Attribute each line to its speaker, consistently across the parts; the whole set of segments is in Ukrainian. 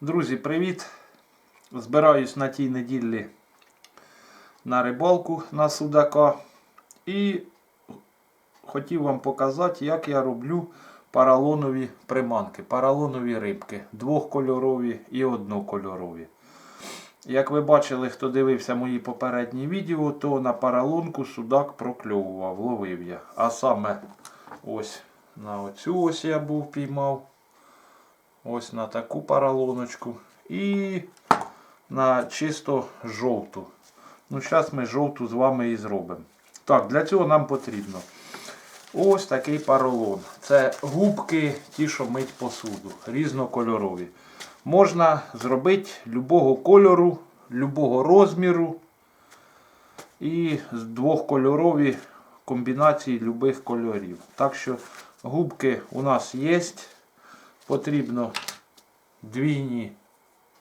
Speaker 1: Друзі, привіт! Збираюсь на тій неділі на рибалку на судака. І хотів вам показати, як я роблю паралонові приманки, паралонові рибки, двохкольорові і однокольорові. Як ви бачили, хто дивився мої попередні відео, то на паралонку судак прокльовував, ловив я. А саме ось на оцю ось я був піймав. Ось на таку паралоночку. І на чисто жовту. Ну, зараз ми жовту з вами і зробимо. Так, для цього нам потрібно ось такий поролон. Це губки, ті, що мить посуду, різнокольорові. Можна зробити любого кольору, любого розміру. І з двохкольорові комбінації любих кольорів. Так що губки у нас є. Потрібно двійні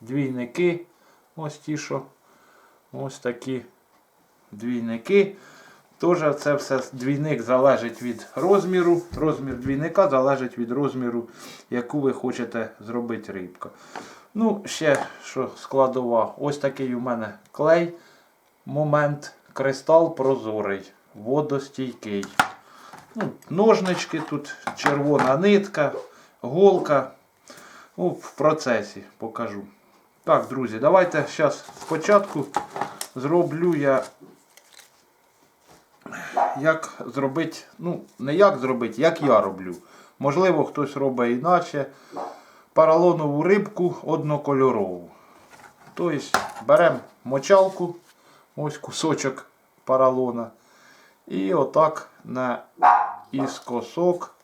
Speaker 1: двійники. Ось ті, що ось такі двійники. Теж це все двійник залежить від розміру. Розмір двійника залежить від розміру, яку ви хочете зробити рибку. Ну, ще що складова. Ось такий у мене клей. Момент. Кристал прозорий, водостійкий. Ну, Ножнички тут, червона нитка, голка. Ну, в процесі покажу. Так, друзі, давайте зараз спочатку зроблю я як зробити, ну, не як зробити, як я роблю. Можливо, хтось робить іначе. Паралонову рибку однокольорову. Тобто беремо мочалку, ось кусочок паралона. І отак на іскосок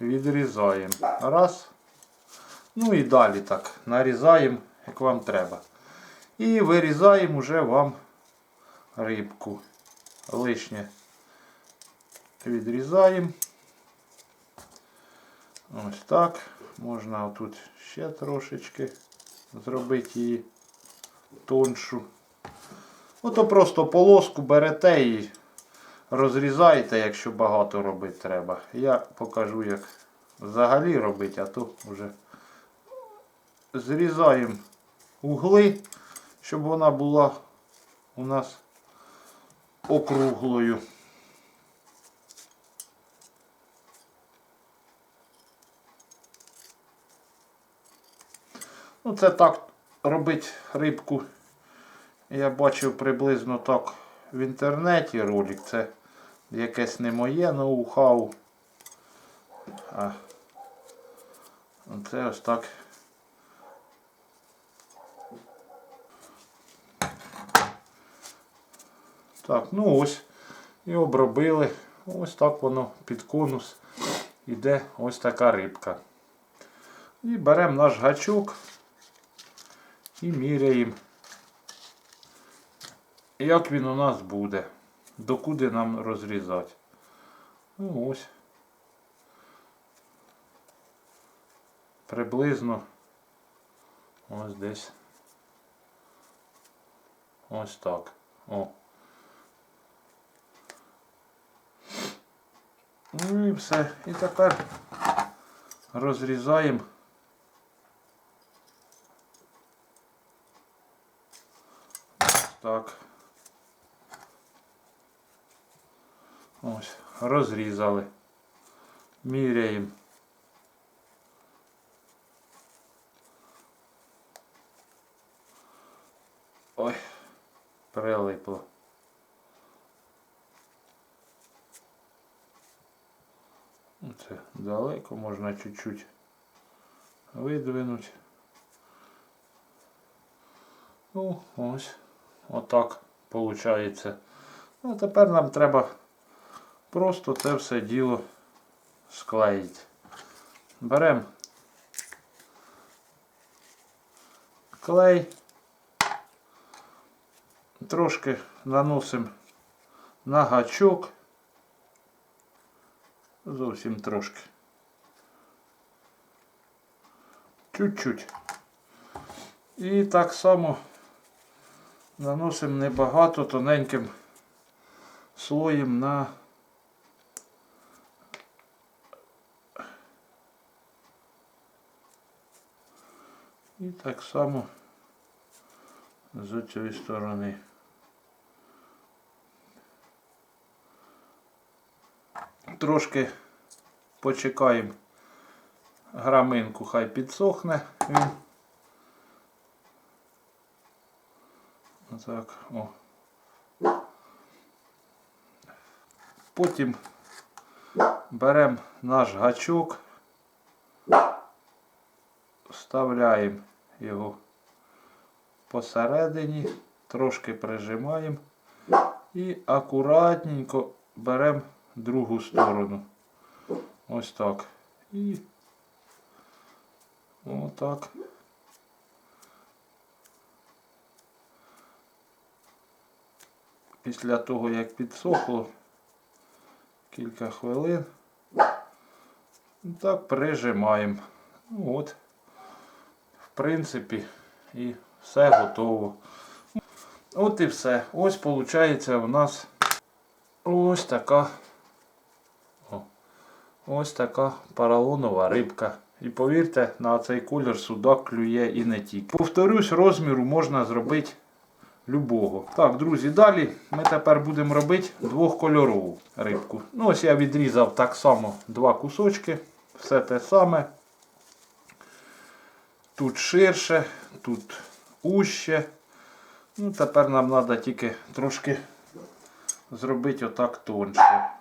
Speaker 1: відрізаємо. Раз. Ну і далі так нарізаємо, як вам треба. І вирізаємо вже вам рибку. Лишнє відрізаємо. Ось так. Можна тут ще трошечки зробити її тоншу. Ото просто полоску берете і розрізаєте, якщо багато робити треба. Я покажу, як взагалі робити, а то вже зрізаємо угли, щоб вона була у нас округлою. Ну, це так робить рибку. Я бачив приблизно так в інтернеті ролик. Це якесь не моє ноу-хау. А це ось так. Так, ну ось. І обробили. Ось так воно під конус іде ось така рибка. І беремо наш гачок і міряємо, як він у нас буде, докуди нам розрізати. Ну ось. Приблизно ось десь. Ось так. О. Ну і все. І тепер розрізаємо. Так. Ось, розрізали. Міряємо. Ой, прилипло. Ну, Це далеко, можна чуть-чуть видвинути. Ну, ось. Отак виходить. Ну, а тепер нам треба просто це все діло склеїти. Беремо клей, трошки наносимо на гачок. Зовсім трошки. Чуть-чуть. І так само наносимо небагато тоненьким слоєм на І так само з цієї сторони. Трошки почекаємо граминку, хай підсохне він. Отак, о. Потім беремо наш гачок, вставляємо його посередині, трошки прижимаємо і акуратненько беремо другу сторону. Ось так. І отак. Після того, як підсохло, кілька хвилин. Так прижимаємо. Ну от, в принципі, і все готово. От і все. Ось виходить у нас ось така ось така поролонова рибка. І повірте, на цей колір судак клює і не тільки. Повторюсь, розміру можна зробити любого. Так, друзі, далі ми тепер будемо робити двохкольорову рибку. Ну, ось я відрізав так само два кусочки. Все те саме. Тут ширше, тут уще. Ну, тепер нам треба тільки трошки зробити отак тонше.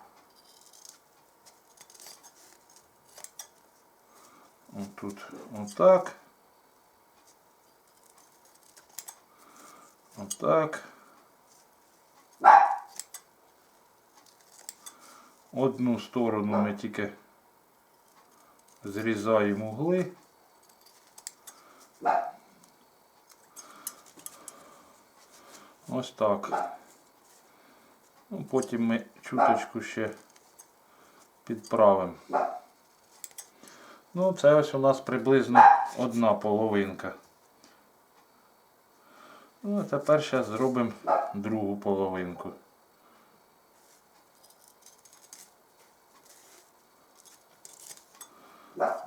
Speaker 1: Отут отак. Отак. Одну сторону ми тільки зрізаємо угли. Ось так. Ну, потім ми чуточку ще підправимо. Ну, це ось у нас приблизно одна половинка. Ну, а тепер зараз зробимо другу половинку.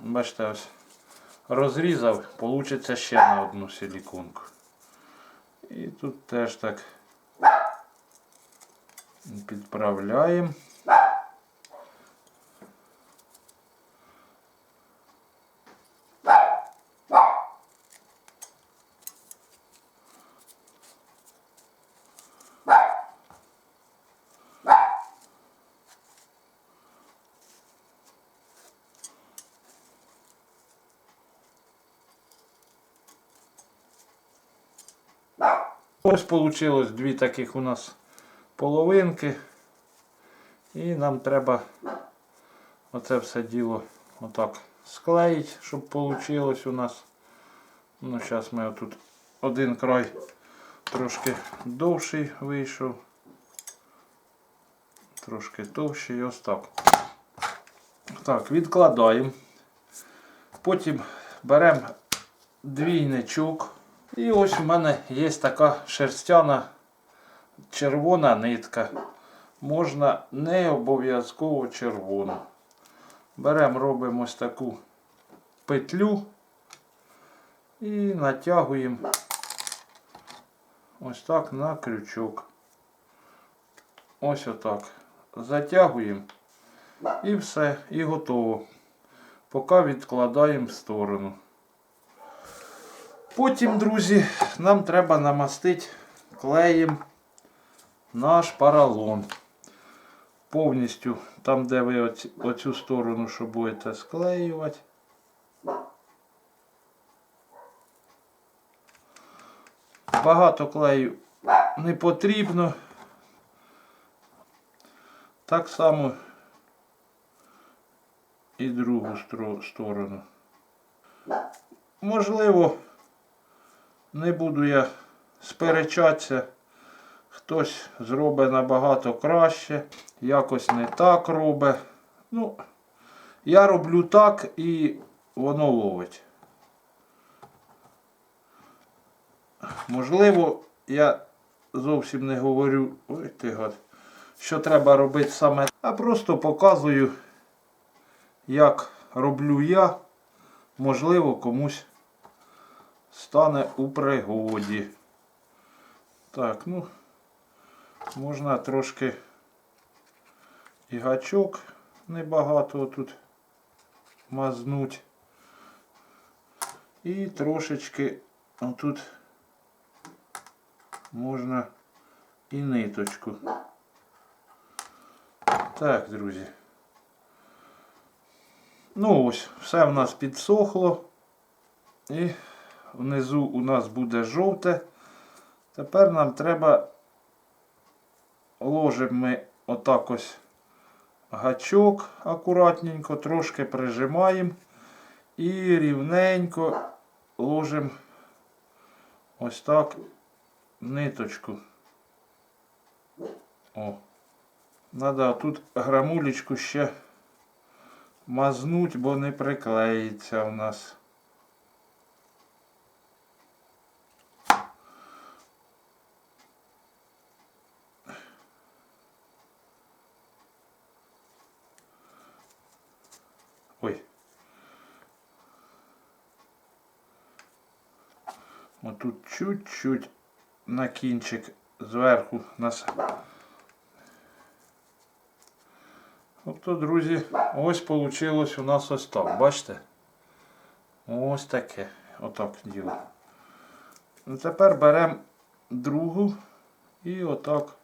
Speaker 1: Бачите, ось розрізав, вийде ще на одну силіконку. І тут теж так підправляємо. Ось вийшло дві таких у нас половинки. І нам треба оце все діло отак склеїти, щоб вийшло у нас. Ну, зараз ми отут один край трошки довший вийшов. Трошки товщий ось так. Так, відкладаємо. Потім беремо двійничок. І ось у мене є така шерстяна червона нитка. Можна не обов'язково червону. Беремо, робимо ось таку петлю і натягуємо ось так на крючок. Ось отак. Затягуємо і все, і готово. Поки відкладаємо в сторону. Потім, друзі, нам треба намастити клеєм наш поролон. Повністю там, де ви оцю сторону, що будете склеювати. Багато клею не потрібно. Так само і другу сторону. Можливо, не буду я сперечатися. Хтось зробить набагато краще, якось не так робить. Ну, я роблю так і воно ловить. Можливо, я зовсім не говорю, ой ти гад, що треба робити саме, а просто показую, як роблю я. Можливо, комусь стане у пригоді. Так, ну, можна трошки і гачок небагато тут мазнуть. І трошечки отут можна і ниточку. Так, друзі. Ну ось, все в нас підсохло. І внизу у нас буде жовте. Тепер нам треба ложимо ми отак ось гачок акуратненько, трошки прижимаємо і рівненько ложимо ось так ниточку. О. Надо тут грамулечку ще мазнуть, бо не приклеїться у нас. Ой. Отут чуть-чуть на кінчик зверху нас. Тобто, друзі, ось вийшло у нас ось так. Бачите? Ось таке. Отак діло. Ну, Тепер беремо другу і отак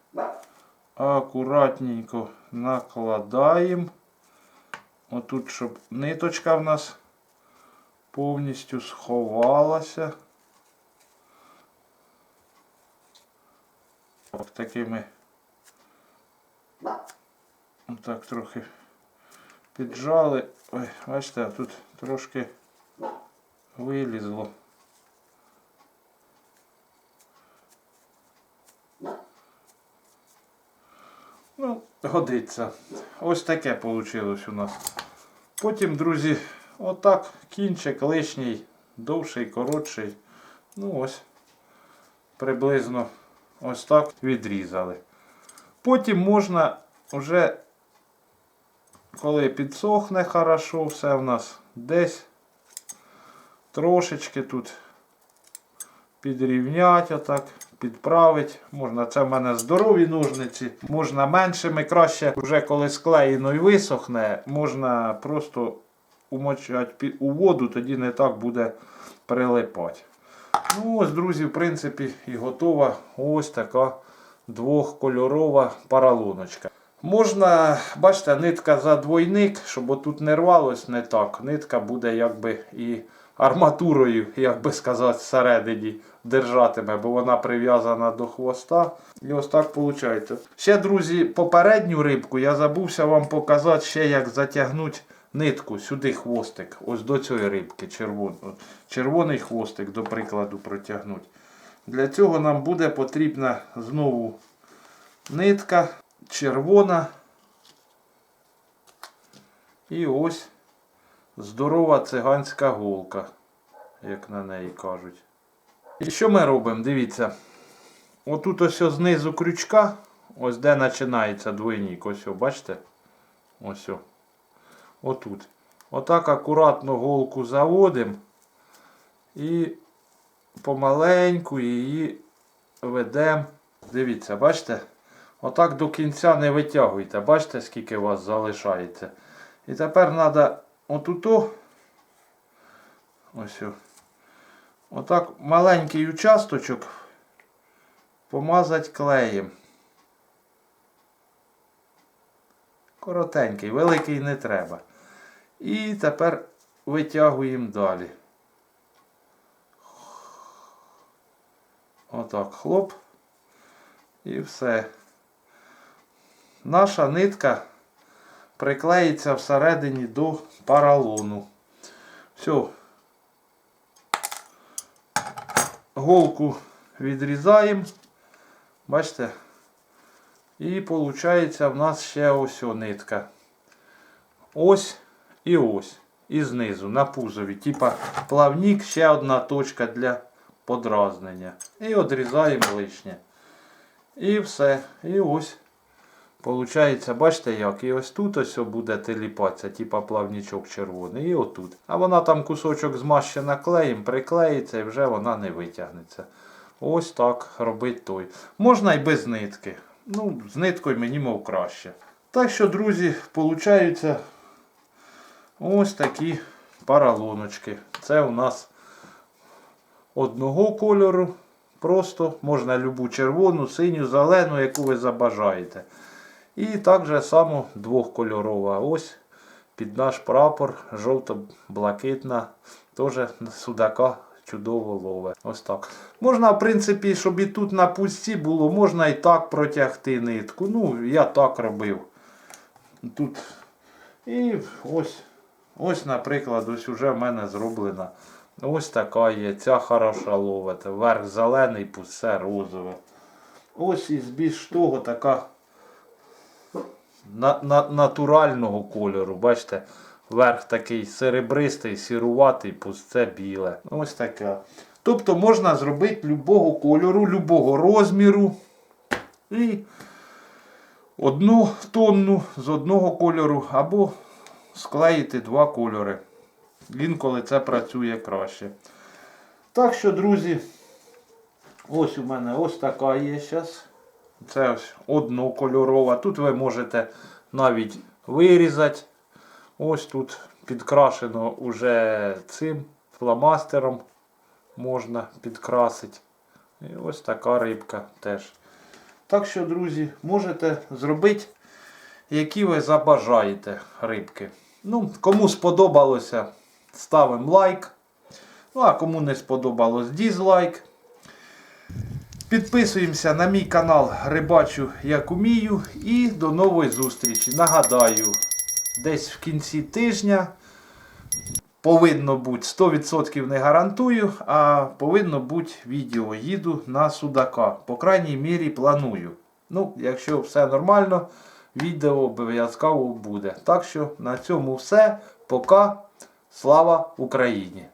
Speaker 1: акуратненько накладаємо. Отут, щоб ниточка в нас повністю сховалася. Такими так трохи піджали. Ой, бачите, тут трошки вилізло. Ну, годиться. Ось таке вийшло у нас. Потім, друзі, отак кінчик лишній, довший, коротший. Ну ось, приблизно ось так відрізали. Потім можна вже, коли підсохне хорошо, все в нас десь трошечки тут підрівняти отак, підправити. Можна, це в мене здорові ножниці, можна меншими, краще, вже коли склеєно і висохне, можна просто умочати у воду, тоді не так буде прилипати. Ну ось, друзі, в принципі, і готова ось така двохкольорова паралоночка. Можна, бачите, нитка за двойник, щоб отут не рвалось не так. Нитка буде якби і арматурою, як би сказати, всередині держатиме, бо вона прив'язана до хвоста. І ось так виходить. Ще, друзі, попередню рибку я забувся вам показати ще, як затягнути нитку сюди хвостик. Ось до цієї рибки червон... червоний хвостик, до прикладу, протягнути. Для цього нам буде потрібна знову нитка червона. І ось здорова циганська голка, як на неї кажуть. І що ми робимо? Дивіться. Отут ось знизу крючка, ось де починається двойник. Ось, бачите? Ось. Отут. Отак акуратно голку заводимо і помаленьку її ведемо. Дивіться, бачите? Отак до кінця не витягуйте. Бачите, скільки у вас залишається. І тепер треба отуто. Ось. Отак маленький участочок помазати клеєм. Коротенький, великий не треба. І тепер витягуємо далі. Отак, хлоп. І все. Наша нитка приклеїться всередині до паралону. Все. Голку відрізаємо. Бачите? І виходить в нас ще ось о нитка. Ось і ось. І знизу на пузові. Типа плавник, ще одна точка для подразнення. І відрізаємо лишнє. І все. І ось Получається, бачите як? І ось тут ось буде теліпатися, типа плавнічок червоний, і отут. А вона там кусочок змащена клеєм, приклеїться і вже вона не витягнеться. Ось так робить той. Можна і без нитки. Ну, з ниткою мені мов краще. Так що, друзі, получаються ось такі паралоночки. Це у нас одного кольору. Просто можна любу червону, синю, зелену, яку ви забажаєте. І так же само двохкольорова. Ось під наш прапор жовто-блакитна. Теж судака чудово лове. Ось так. Можна, в принципі, щоб і тут на пусті було, можна і так протягти нитку. Ну, я так робив. Тут. І ось, ось, наприклад, ось уже в мене зроблена. Ось така є. Ця хороша ловити. Верх зелений, пусе розове. Ось із більш того така на, на, натурального кольору. Бачите, верх такий серебристий, сіруватий, пусте біле. Ось таке. Тобто можна зробити любого кольору, любого розміру. І одну тонну з одного кольору або склеїти два кольори. Інколи це працює краще. Так що, друзі, ось у мене ось така є зараз. Це ось однокольорова. Тут ви можете навіть вирізати. Ось тут підкрашено уже цим фломастером можна підкрасити. І ось така рибка теж. Так що, друзі, можете зробити, які ви забажаєте рибки. Ну, кому сподобалося, ставимо лайк. Ну, а кому не сподобалось, дізлайк. Підписуємося на мій канал Рибачу як умію. І до нової зустрічі. Нагадаю, десь в кінці тижня повинно бути 100% не гарантую, а повинно бути відео. Їду на Судака. По крайній мірі планую. Ну, якщо все нормально, відео обов'язково буде. Так що на цьому все. Пока. Слава Україні!